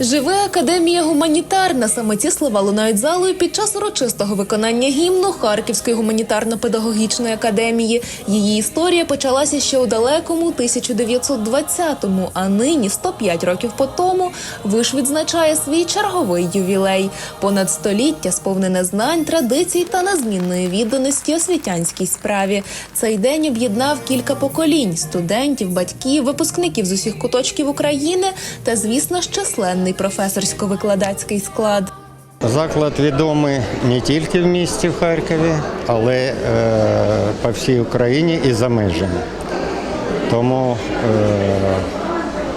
Живе академія гуманітарна. Саме ці слова лунають залою під час урочистого виконання гімну Харківської гуманітарно-педагогічної академії. Її історія почалася ще у далекому 1920-му, а нині, 105 років по тому, виш відзначає свій черговий ювілей. Понад століття сповнене знань, традицій та незмінної відданості освітянській справі. Цей день об'єднав кілька поколінь студентів, батьків, випускників з усіх куточків України та, звісно, ж, численний професорсько-викладацький склад. Заклад відомий не тільки в місті в Харкові, але е, по всій Україні і за межами. Тому е,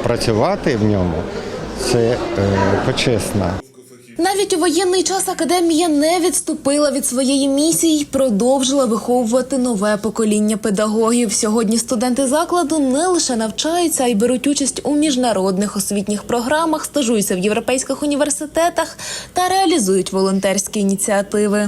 працювати в ньому це е, почесно. Навіть у воєнний час академія не відступила від своєї місії й продовжила виховувати нове покоління педагогів. Сьогодні студенти закладу не лише навчаються, а й беруть участь у міжнародних освітніх програмах, стажуються в європейських університетах та реалізують волонтерські ініціативи.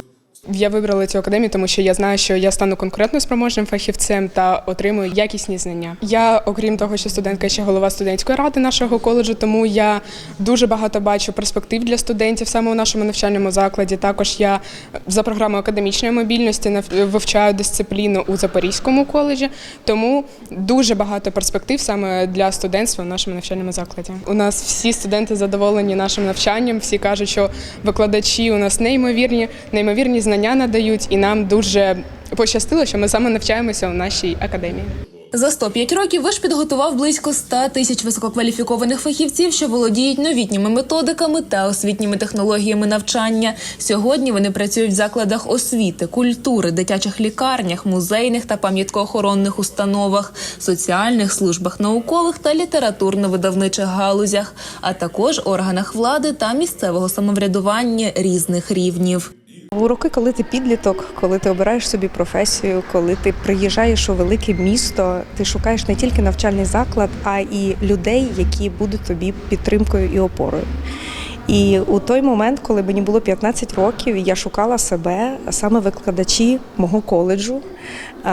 Я вибрала цю академію, тому що я знаю, що я стану конкурентно спроможним фахівцем та отримую якісні знання. Я, окрім того, що студентка ще голова студентської ради нашого коледжу, тому я дуже багато бачу перспектив для студентів саме у нашому навчальному закладі. Також я за програмою академічної мобільності вивчаю дисципліну у Запорізькому коледжі, тому дуже багато перспектив саме для студентства в нашому навчальному закладі. У нас всі студенти задоволені нашим навчанням. Всі кажуть, що викладачі у нас неймовірні, неймовірні знання надають, і нам дуже пощастило, що ми саме навчаємося у нашій академії. За 105 років виш підготував близько 100 тисяч висококваліфікованих фахівців, що володіють новітніми методиками та освітніми технологіями навчання. Сьогодні вони працюють в закладах освіти, культури, дитячих лікарнях, музейних та пам'яткоохоронних установах, соціальних службах, наукових та літературно-видавничих галузях, а також органах влади та місцевого самоврядування різних рівнів. У роки, коли ти підліток, коли ти обираєш собі професію, коли ти приїжджаєш у велике місто, ти шукаєш не тільки навчальний заклад, а і людей, які будуть тобі підтримкою і опорою. І у той момент, коли мені було 15 років, я шукала себе, саме викладачі мого коледжу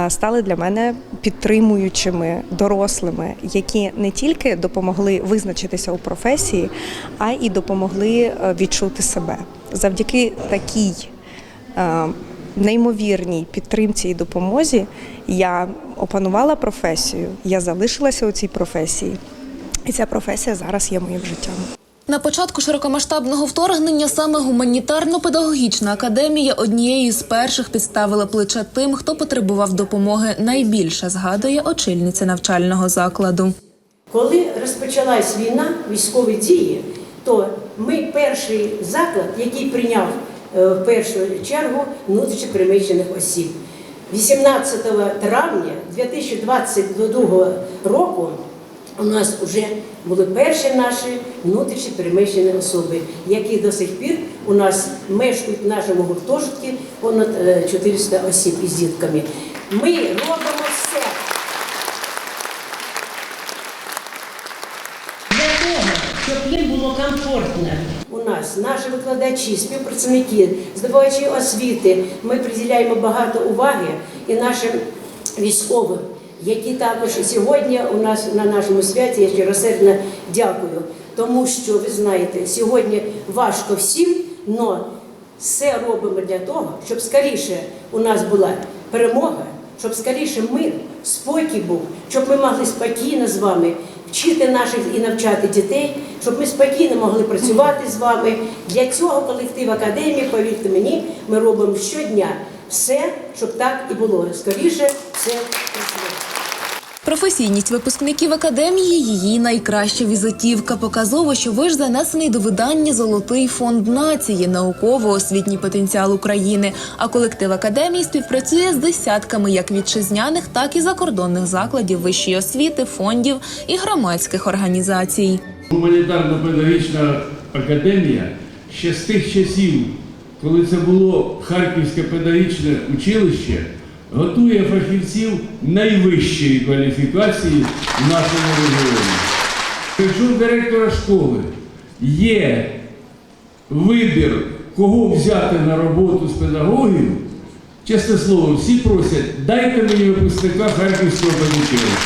стали для мене підтримуючими дорослими, які не тільки допомогли визначитися у професії, а й допомогли е, відчути себе. Завдяки такій неймовірній підтримці і допомозі я опанувала професію, я залишилася у цій професії, і ця професія зараз є моїм життям. На початку широкомасштабного вторгнення саме гуманітарно-педагогічна академія однією з перших підставила плече тим, хто потребував допомоги найбільше, згадує очільниця навчального закладу. Коли розпочалась війна, військові дії, то ми перший заклад, який прийняв е, в першу чергу внутрішньо переміщених осіб. 18 травня 2022 року у нас вже були перші наші внутрішні переміщені особи, які до сих пір у нас мешкають в нашому гуртожитку понад е, 400 осіб із дітками. Ми робимо все. для того, щоб їм було комфортно. У нас наші викладачі, співпрацівники, здобувачі освіти. Ми приділяємо багато уваги і нашим військовим, які також сьогодні у нас на нашому святі я щиросердно дякую. Тому що ви знаєте, сьогодні важко всім, але все робимо для того, щоб скоріше у нас була перемога, щоб скоріше мир, спокій був, щоб ми могли спокійно з вами вчити наших і навчати дітей, щоб ми спокійно могли працювати з вами. Для цього колектив академії, повірте мені, ми робимо щодня все, щоб так і було. Скоріше все працювати. Професійність випускників академії її найкраща візитівка. Показово, що виш занесений до видання Золотий фонд нації, науково-освітній потенціал України. А колектив академії співпрацює з десятками як вітчизняних, так і закордонних закладів вищої освіти, фондів і громадських організацій. Гуманітарно-педагогічна академія ще з тих часів, коли це було Харківське педагогічне училище, готує фахівців найвищої кваліфікації в нашому регіоні. Якщо у директора школи є вибір, кого взяти на роботу з педагогів, чесне слово, всі просять, дайте мені випускника Харківського педагогічного.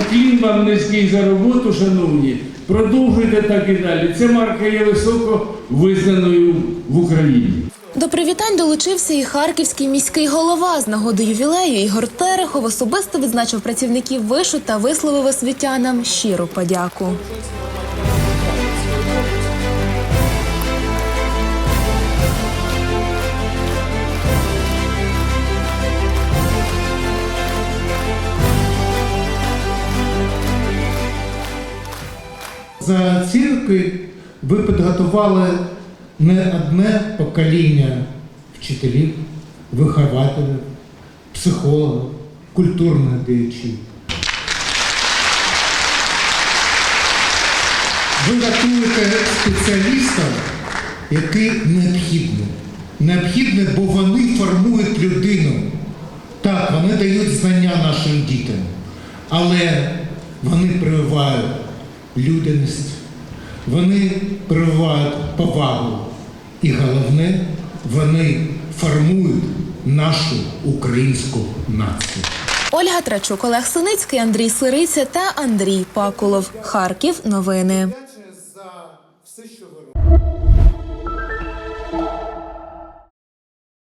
Уклін вам низький за роботу, шановні. Продовжуйте так і далі. Ця марка є високо визнаною в Україні. До привітань долучився і харківський міський голова. З нагоди ювілею Ігор Терехов особисто відзначив працівників вишу та висловив освітянам щиру подяку. За ці ви підготували не одне покоління вчителів, вихователів, психологів, культурних діячів. Ви готуєте спеціалістів, які необхідні. Необхідні, бо вони формують людину. Так, вони дають знання нашим дітям, але вони прививають людяність, вони прививають повагу. І головне, вони формують нашу українську націю. Ольга Трачук, Олег Синицький, Андрій Сириця та Андрій Пакулов. Харків. Новини.